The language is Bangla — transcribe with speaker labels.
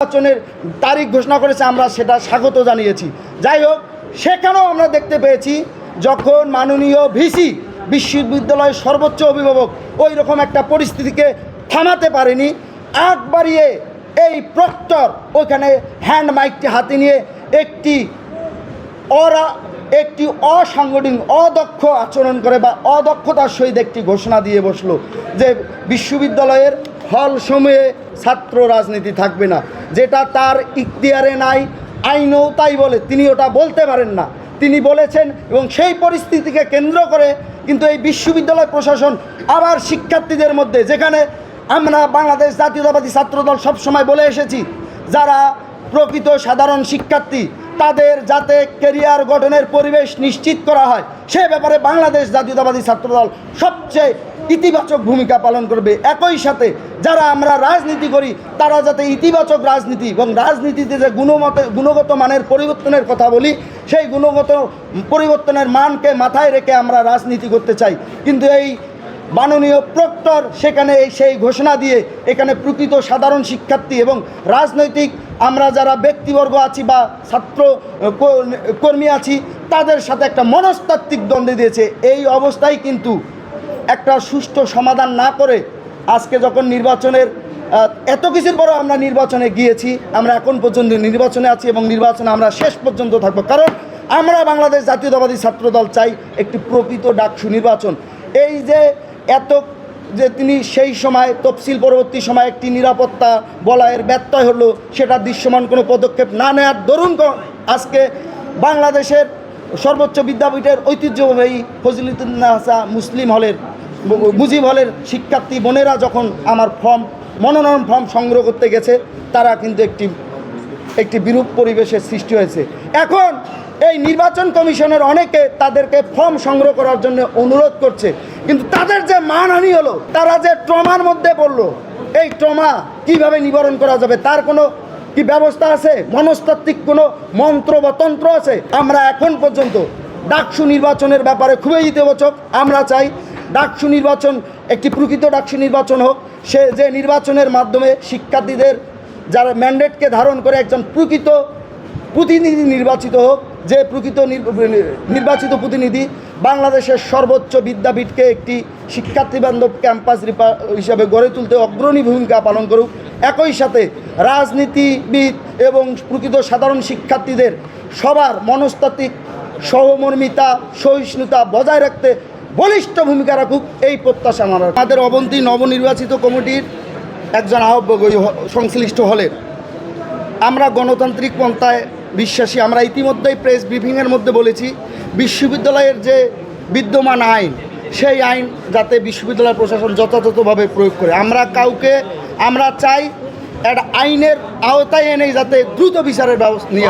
Speaker 1: নির্বাচনের তারিখ ঘোষণা করেছে, আমরা সেটা স্বাগত জানিয়েছি। যাই হোক, সেখানেও আমরা দেখতে পেয়েছি যখন মাননীয় ভিসি বিশ্ববিদ্যালয়ের সর্বোচ্চ অভিভাবক ওই রকম একটা পরিস্থিতিকে থামাতে পারেনি, আগ বাড়িয়ে এই প্রক্টর ওখানে হ্যান্ড মাইকটি হাতে নিয়ে একটি অরা, একটি অসাংগঠনিক, অদক্ষ আচরণ করে বা অদক্ষতার সহিত একটি ঘোষণা দিয়ে বসল যে বিশ্ববিদ্যালয়ের হল সময়ে ছাত্র রাজনীতি থাকবে না। যেটা তার ইখতিয়ারে নাই, আইনও তাই বলে, তিনি ওটা বলতে পারেন না। তিনি বলেছেন এবং সেই পরিস্থিতিকে কেন্দ্র করে কিন্তু এই বিশ্ববিদ্যালয় প্রশাসন আবার শিক্ষার্থীদের মধ্যে, যেখানে আমরা বাংলাদেশ জাতীয়তাবাদী ছাত্রদল সবসময় বলে এসেছি, যারা প্রকৃত সাধারণ শিক্ষার্থী, তাদের যাতে কেরিয়ার গঠনের পরিবেশ নিশ্চিত করা হয়, সে ব্যাপারে বাংলাদেশ জাতীয়তাবাদী ছাত্রদল সবচেয়ে ইতিবাচক ভূমিকা পালন করবে। একই সাথে যারা আমরা রাজনীতি করি, তারা যাতে ইতিবাচক রাজনীতি এবং রাজনীতিতে যে গুণমত গুণগত মানের পরিবর্তনের কথা বলি, সেই গুণগত পরিবর্তনের মানকে মাথায় রেখে আমরা রাজনীতি করতে চাই। কিন্তু এই মাননীয় প্রক্টর সেখানে এই সেই ঘোষণা দিয়ে এখানে প্রকৃত সাধারণ শিক্ষার্থী এবং রাজনৈতিক আমরা যারা ব্যক্তিবর্গ আছি বা ছাত্র কর্মী আছি, তাদের সাথে একটা মনস্তাত্ত্বিক দ্বন্দ্ব দিয়েছে। এই অবস্থায় কিন্তু একটা সুষ্ঠু সমাধান না করে আজকে যখন নির্বাচনের এত কিছুর পরও আমরা নির্বাচনে গিয়েছি, আমরা এখন পর্যন্ত নির্বাচনে আছি এবং নির্বাচনে আমরা শেষ পর্যন্ত থাকব। কারণ আমরা বাংলাদেশ জাতীয়তাবাদী ছাত্রদল চাই একটি প্রকৃত ডাকসু নির্বাচন। এই যে এত যে তিনি সেই সময়, তফসিল পরবর্তী সময় একটি নিরাপত্তা বলয়ের ব্যত্যয় হলো, সেটা দৃশ্যমান কোনো পদক্ষেপ না নেওয়ার দরুন আজকে বাংলাদেশের সর্বোচ্চ বিদ্যাপীঠের ঐতিহ্যবাহী ফজিলতুন্নাসা মুসলিম হলের, মুজিব হলের শিক্ষার্থী বোনেরা যখন আমার ফর্ম, মনোনয়ন ফর্ম সংগ্রহ করতে গেছে, তারা কিন্তু একটি একটি বিরূপ পরিবেশের সৃষ্টি হয়েছে। এখন এই নির্বাচন কমিশনের অনেকে তাদেরকে ফর্ম সংগ্রহ করার জন্য অনুরোধ করছে, কিন্তু তাদের যে মানহানি হলো, তারা যে ট্রমার মধ্যে পড়ল, এই ট্রমা কীভাবে নিবারণ করা যাবে, তার কোনো কি ব্যবস্থা আছে? মনস্তাত্ত্বিক কোনো মন্ত্র বা তন্ত্র আছে? আমরা এখন পর্যন্ত ডাকসু নির্বাচনের ব্যাপারে খুবই ইতিবাচক। আমরা চাই ডাকসু নির্বাচন, একটি প্রকৃত ডাকসু নির্বাচন হোক। সে যে নির্বাচনের মাধ্যমে শিক্ষার্থীদের যারা ম্যান্ডেটকে ধারণ করে একজন প্রকৃত প্রতিনিধি নির্বাচিত হোক যে প্রকৃত নির- নির্বাচিত প্রতিনিধি বাংলাদেশের সর্বোচ্চ বিদ্যাপীঠকে একটি শিক্ষার্থী বান্ধব ক্যাম্পাস হিসাবে গড়ে তুলতে অগ্রণী ভূমিকা পালন করুক। একই সাথে রাজনীতিবিদ এবং প্রকৃত সাধারণ শিক্ষার্থীদের সবার মনস্তাত্ত্বিক সহমর্মিতা, সহিষ্ণুতা বজায় রাখতে বলিষ্ঠ ভূমিকা রাখুক এই প্রত্যাশা আমার। আমাদের অবন্তী নবনির্বাচিত কমিটির একজন আহ্বক সংশ্লিষ্ট হলের আমরা গণতান্ত্রিক পন্থায় বিশ্বাসী, আমরা ইতিমধ্যেই প্রেস ব্রিফিংয়ের মধ্যে বলেছি, বিশ্ববিদ্যালয়ের যে বিদ্যমান আইন, সেই আইন যাতে বিশ্ববিদ্যালয় প্রশাসন যথাযথভাবে প্রয়োগ করে। আমরা কাউকে, আমরা চাই একটা আইনের আওতায় এনে যাতে দ্রুত বিচারের ব্যবস্থা নিয়ে